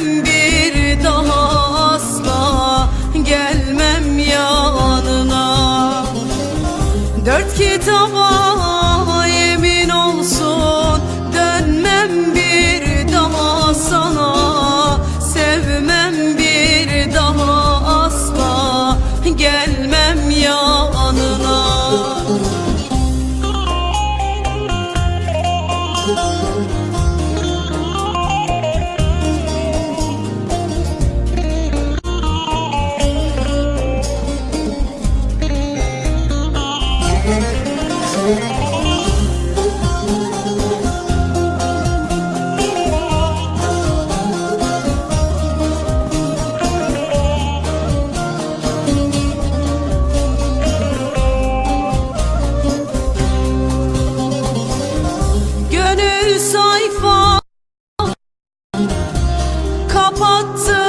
bir daha asla gelmem yanına. Dört kitaba yemin olsun dönmem bir daha sana. Sevmem bir daha asla gelmem yanına kapattı